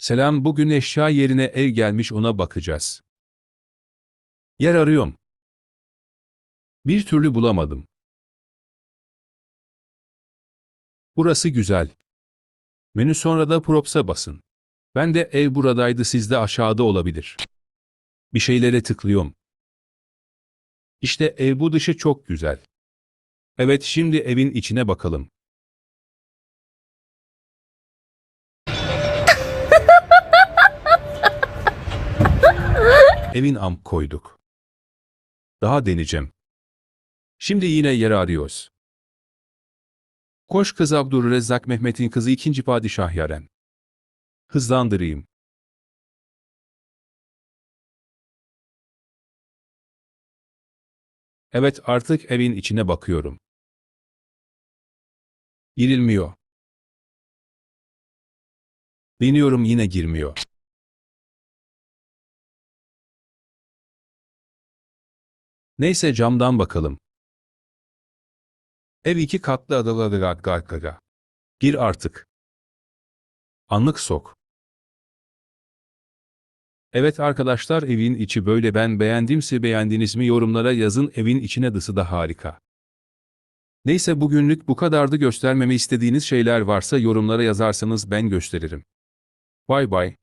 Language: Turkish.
Selam bugün eşya yerine ev gelmiş ona bakacağız. Yer arıyorum. Bir türlü bulamadım. Burası güzel. Menü sonra da props'a basın. Ben de ev buradaydı sizde aşağıda olabilir. Bir şeylere tıklıyorum. İşte ev bu dışı çok güzel. Evet şimdi evin içine bakalım. Evin am koyduk. Daha deneyeceğim. Şimdi yine yer arıyoruz. Koş kız Abdurrezzak Mehmet'in kızı ikinci padişah Yaren. Hızlandırayım. Evet artık evin içine bakıyorum. Girilmiyor. Deniyorum yine girmiyor. Neyse camdan bakalım. Ev iki katlı adalı Gir artık. Anlık sok. Evet arkadaşlar evin içi böyle ben beğendimse beğendiniz mi yorumlara yazın evin içine dısı da harika. Neyse bugünlük bu kadardı göstermemi istediğiniz şeyler varsa yorumlara yazarsanız ben gösteririm. Bay bay.